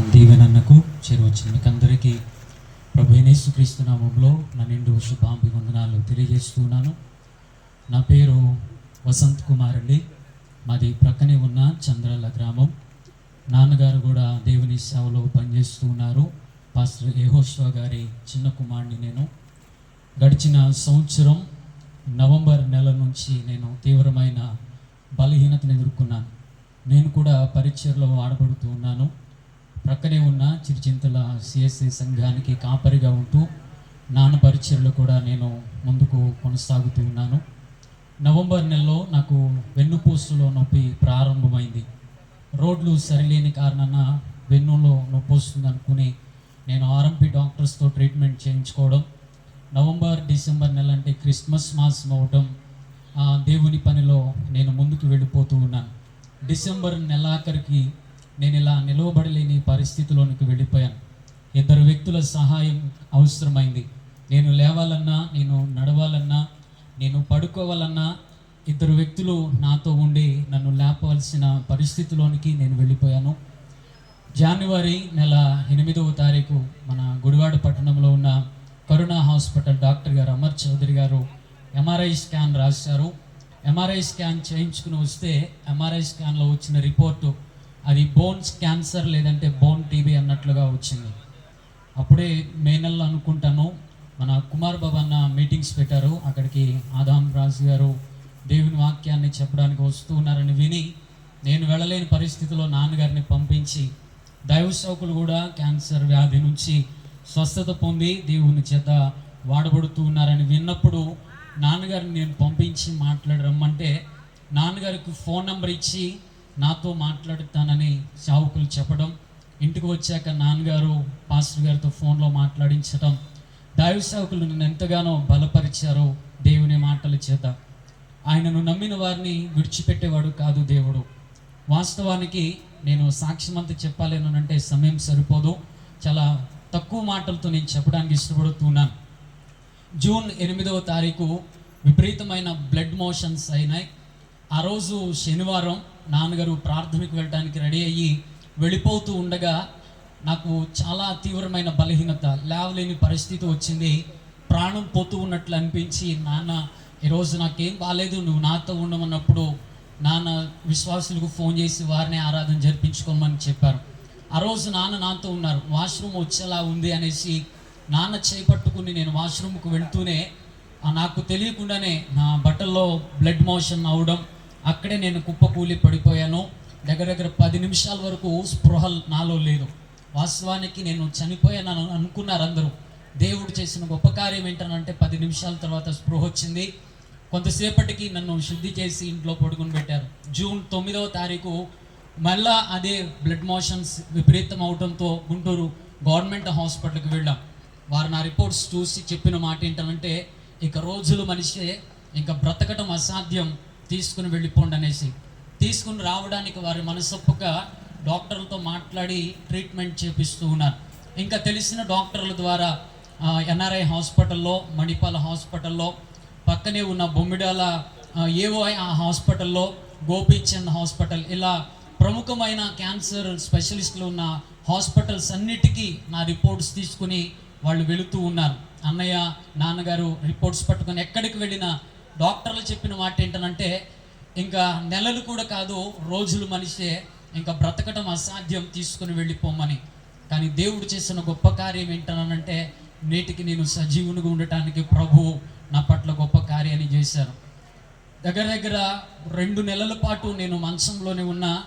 దీవెనన్నకు చేరవచ్చింది. మీకు అందరికీ ప్రభు యేసుక్రీస్తు నామంలో నా నిండు శుభాభివందనాలు తెలియజేస్తున్నాను నా పేరు వసంత్ కుమార్ అండి. మాది ప్రక్కనే ఉన్న చంద్రల గ్రామం. నాన్నగారు కూడా దేవుని సేవలో పనిచేస్తూ ఉన్నారు. పాస్టర్ యెహోషువ గారి చిన్న కుమారుడిని నేను. గడిచిన సంవత్సరం నవంబర్ నెల నుంచి నేను తీవ్రమైన బలహీనతను ఎదుర్కొన్నాను. నేను కూడా పరిచయలో ఆడబడుతూ ఉన్నాను. ప్రక్కనే ఉన్న చిరుచింతల సిఎస్సి సంఘానికి కాపరిగా ఉంటూ నాన్న పరిచయలు కూడా నేను ముందుకు కొనసాగుతూ ఉన్నాను. నవంబర్ నెలలో నాకు వెన్నుపూసులో నొప్పి ప్రారంభమైంది. రోడ్లు సరిలేని కారణాన వెన్నులో నొప్పి వస్తుంది అనుకుని నేను ఆర్ఎంపీ డాక్టర్స్తో ట్రీట్మెంట్ చేయించుకోవడం నవంబర్ డిసెంబర్ నెల అంటే క్రిస్మస్ మాసం అవటం ఆ, దేవుని పనిలో నేను ముందుకు వెళ్ళిపోతూ ఉన్నాను. డిసెంబర్ నెలాఖరికి నేను ఇలా నిలవబడలేని పరిస్థితిలోనికి వెళ్ళిపోయాను. ఇద్దరు వ్యక్తుల సహాయం అవసరమైంది. నేను లేవాలన్నా నేను నడవాలన్నా నేను పడుకోవాలన్నా ఇద్దరు వ్యక్తులు నాతో ఉండి నన్ను లేపవలసిన పరిస్థితిలోనికి నేను వెళ్ళిపోయాను. జనవరి నెల ఎనిమిదవ తారీఖు మన గుడివాడ పట్టణంలో ఉన్న కరుణా హాస్పిటల్ డాక్టర్ గారు అమర్ చౌదరి గారు ఎంఆర్ఐ స్కాన్ రాశారు. ఎంఆర్ఐ స్కాన్ చేయించుకుని వస్తే ఎంఆర్ఐ స్కాన్లో వచ్చిన రిపోర్టు అది బోన్స్ క్యాన్సర్ లేదంటే బోన్ టీబీ అన్నట్లుగా వచ్చింది. అప్పుడే మే నెలలో అనుకుంటాను. మన కుమార్ బాబు అన్న మీటింగ్స్ పెట్టారు. అక్కడికి ఆదాం రాజు గారు దేవుని వాక్యాన్ని చెప్పడానికి వస్తూ ఉన్నారని విని నేను వెళ్ళలేని పరిస్థితిలో నాన్నగారిని పంపించి దైవ సేవకులు కూడా క్యాన్సర్ వ్యాధి నుంచి స్వస్థత పొంది దేవుని చేత వాడబడుతూ ఉన్నారని విన్నప్పుడు నాన్నగారిని నేను పంపించి మాట్లాడి రమ్మంటే నాన్నగారికి ఫోన్ నెంబర్ ఇచ్చి నాతో మాట్లాడుతానని సేవకులు చెప్పడం ఇంటికి వచ్చాక నాన్నగారు పాస్టర్ గారితో ఫోన్లో మాట్లాడించడం దైవ సేవకులు నన్ను ఎంతగానో బలపరిచారో దేవుని మాటల చేత. ఆయనను నమ్మిన వారిని విడిచిపెట్టేవాడు కాదు దేవుడు. వాస్తవానికి నేను సాక్ష్యమంతా చెప్పాలేనంటే సమయం సరిపోదు. చాలా తక్కువ మాటలతో నేను చెప్పడానికి ఇష్టపడుతున్నాను. జూన్ ఎనిమిదవ తారీఖు విపరీతమైన బ్లడ్ మోషన్స్ అయినాయి. ఆ రోజు శనివారం నాన్నగారు ప్రార్థనకు వెళ్ళడానికి రెడీ అయ్యి వెళ్ళిపోతూ ఉండగా నాకు చాలా తీవ్రమైన బలహీనత లేవలేని పరిస్థితి వచ్చింది. ప్రాణం పోతూ ఉన్నట్లు అనిపించి నాన్న ఈరోజు నాకేం బాగాలేదు నువ్వు నాతో ఉండమన్నప్పుడు నాన్న విశ్వాసులకు ఫోన్ చేసి వారిని ఆరాధన జరిపించుకోమని చెప్పారు. ఆ రోజు నాన్న నాతో ఉన్నారు. వాష్రూమ్ వచ్చేలా ఉంది అనేసి నాన్న చేపట్టుకుని నేను వాష్రూమ్కు వెళ్తూనే నాకు తెలియకుండానే నా బట్టల్లో బ్లడ్ మోషన్ అవడం అక్కడే నేను కుప్పకూలి పడిపోయాను. దగ్గర దగ్గర పది నిమిషాల వరకు స్పృహ నాలో లేదు. వాస్తవానికి నేను చనిపోయాను అనుకున్నారు అందరూ. దేవుడు చేసిన గొప్ప కార్యం ఏంటనంటే పది నిమిషాల తర్వాత స్పృహ వచ్చింది. కొంతసేపటికి నన్ను శుద్ధి చేసి ఇంట్లో పడుకుని పెట్టారు. జూన్ తొమ్మిదవ తారీఖు మళ్ళా అదే బ్లడ్ మోషన్స్ విపరీతం అవడంతో గుంటూరు గవర్నమెంట్ హాస్పిటల్కి వెళ్ళాం. వారు నా రిపోర్ట్స్ చూసి చెప్పిన మాట ఏంటంటే ఇక రోజులు మనిషి ఇంకా బ్రతకటం అసాధ్యం. తీసుకుని వెళ్ళిపోండి అనేసి. తీసుకుని రావడానికి వారి మనసొప్పక డాక్టర్లతో మాట్లాడి ట్రీట్మెంట్ చేపిస్తూ ఉన్నారు. ఇంకా తెలిసిన డాక్టర్ల ద్వారా ఎన్ఆర్ఐ హాస్పిటల్లో మణిపాల హాస్పిటల్లో పక్కనే ఉన్న బొమ్మిడాల ఏఓఐ ఆ హాస్పిటల్లో గోపీచంద్ హాస్పిటల్ ఇలా ప్రముఖమైన క్యాన్సర్ స్పెషలిస్టులు ఉన్న హాస్పిటల్స్ అన్నిటికీ నా రిపోర్ట్స్ తీసుకుని వాళ్ళు వెళుతూ ఉన్నారు. అన్నయ్య నాన్నగారు రిపోర్ట్స్ పట్టుకొని ఎక్కడికి వెళ్ళినా డాక్టర్లు చెప్పిన మాట ఏంటనంటే ఇంకా నెలలు కూడా కాదు రోజులు మనిషే ఇంకా బ్రతకటం అసాధ్యం తీసుకుని వెళ్ళిపోమని. కానీ దేవుడు చేసిన గొప్ప కార్యం ఏంటనంటే నేటికి నేను సజీవునిగా ఉండటానికి ప్రభు నా పట్ల గొప్ప కార్యాన్ని చేశారు. దగ్గర దగ్గర రెండు నెలల పాటు నేను మంచంలోనే ఉన్నా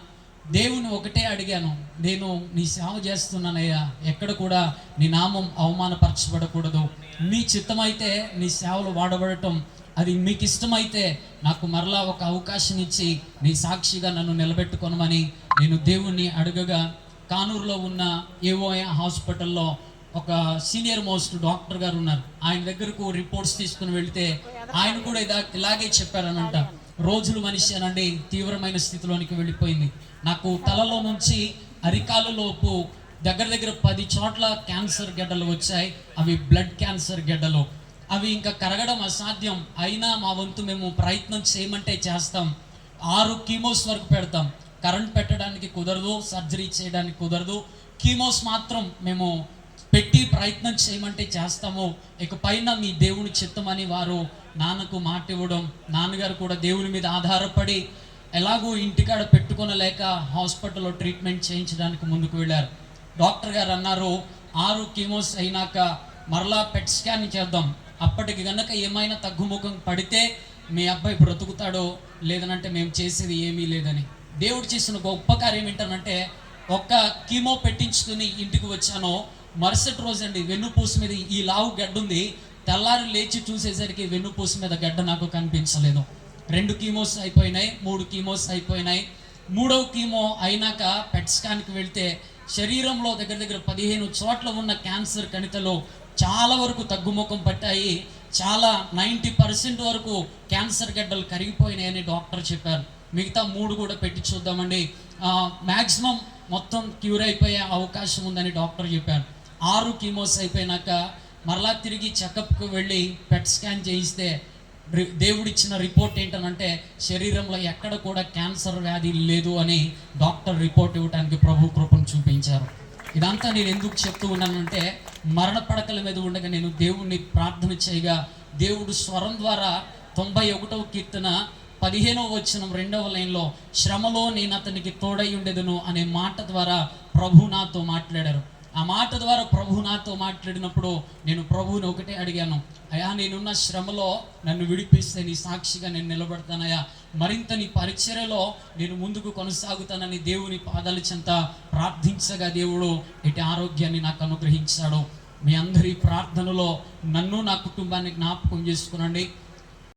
దేవుని ఒకటే అడిగాను నేను నీ సేవ చేస్తున్నానయ్యా ఎక్కడ కూడా నీ నామం అవమానపరచబడకూడదు. నీ చిత్తమైతే నీ సేవలు వాడబడటం అది మీకు ఇష్టమైతే నాకు మరలా ఒక అవకాశం ఇచ్చి నీ సాక్షిగా నన్ను నిలబెట్టుకొనమని నేను దేవుణ్ణి అడగగా కానూరులో ఉన్న ఏఓఐ హాస్పిటల్లో ఒక సీనియర్ మోస్ట్ డాక్టర్ గారు ఉన్నారు. ఆయన దగ్గరకు రిపోర్ట్స్ తీసుకుని వెళితే ఆయన కూడా ఇదా ఇలాగే చెప్పారనంట. రోజులు మనిషి అనండి తీవ్రమైన స్థితిలోనికి వెళ్ళిపోయింది. నాకు తలలో నుంచి అరికాలలోపు దగ్గర దగ్గర పది చోట్ల క్యాన్సర్ గడ్డలు వచ్చాయి. అవి బ్లడ్ క్యాన్సర్ గడ్డలు. అవి ఇంకా కరగడం అసాధ్యం. అయినా మా వంతు మేము ప్రయత్నం చేయమంటే చేస్తాం. ఆరు కీమోస్ వరకు పెడతాం. కరెంట్ పెట్టడానికి కుదరదు సర్జరీ చేయడానికి కుదరదు. కీమోస్ మాత్రం మేము పెట్టి ప్రయత్నం చేయమంటే చేస్తాము. ఇక పైన మీ దేవుని చిత్తమని వారు నాన్నకు మాట ఇవ్వడం నాన్నగారు కూడా దేవుని మీద ఆధారపడి ఎలాగో ఇంటికాడ పెట్టుకొనలేక హాస్పిటల్లో ట్రీట్మెంట్ చేయించడానికి ముందుకు వెళ్ళారు. డాక్టర్ గారు అన్నారు ఆరు కీమోస్ అయినాక మరలా పెట్ స్కాన్ చేద్దాం. అప్పటికి గనక ఏమైనా తగ్గుముఖం పడితే మీ అబ్బాయి బ్రతుకుతాడో లేదనంటే మేము చేసేది ఏమీ లేదని. దేవుడు చేసిన గొప్ప కార్యం ఏంటనంటే ఒక్క కీమో పెట్టించుకుని ఇంటికి వచ్చానో మరుసటి రోజు అండి వెన్నుపూస మీద ఈ లావు గడ్డ ఉంది తెల్లారి లేచి చూసేసరికి వెన్నుపూస మీద గడ్డ నాకు కనిపించలేదు. రెండు కీమోస్ అయిపోయినాయి మూడు కీమోస్ అయిపోయినాయి. మూడవ కీమో అయినాక పెట్ స్కాన్కి వెళ్తే శరీరంలో దగ్గర దగ్గర పదిహేను చోట్ల ఉన్న క్యాన్సర్ కణితలో చాలా వరకు తగ్గుముఖం పట్టాయి. చాలా నైంటీ పర్సెంట్ వరకు క్యాన్సర్ గడ్డలు కరిగిపోయినాయని డాక్టర్ చెప్పారు. మిగతా మూడు కూడా పెట్టి చూద్దామండి. మ్యాక్సిమం మొత్తం క్యూర్ అయిపోయే అవకాశం ఉందని డాక్టర్ చెప్పారు. ఆరు కీమోస్ అయిపోయినాక మరలా తిరిగి చెకప్కి వెళ్ళి పెట్ స్కాన్ చేయిస్తే రి- దేవుడిచ్చిన రిపోర్ట్ ఏంటనంటే శరీరంలో ఎక్కడ కూడా క్యాన్సర్ వ్యాధి లేదు అని డాక్టర్ రిపోర్ట్ ఇవ్వడానికి ప్రభు కృపను ఇదంతా నేను ఎందుకు చెప్తూ ఉన్నానంటే మరణ పడకల మీద ఉండగా నేను దేవుణ్ణి ప్రార్థన చేయగా దేవుడు స్వరం ద్వారా తొంభై ఒకటవ కీర్తన పదిహేనవ వచ్చిన రెండవ లైన్లో శ్రమలో నేను అతనికి తోడై ఉండేదను అనే మాట ద్వారా ప్రభు నాతో మాట్లాడారు. ఆ మాట ద్వారా ప్రభు నాతో మాట్లాడినప్పుడు నేను ప్రభువుని ఒకటే అడిగాను అయా నేనున్న శ్రమలో నన్ను విడిపిస్తే నీ సాక్షిగా నేను నిలబడతానయా మరింత నీ పరిచర్యలో నేను ముందుకు కొనసాగుతానని దేవుని పాదాల చెంత ప్రార్థించగా దేవుడు ఎటు ఆరోగ్యాన్ని నాకు అనుగ్రహించాడు. మీ అందరి ప్రార్థనలో నన్ను నా కుటుంబాన్ని జ్ఞాపకం చేసుకునండి.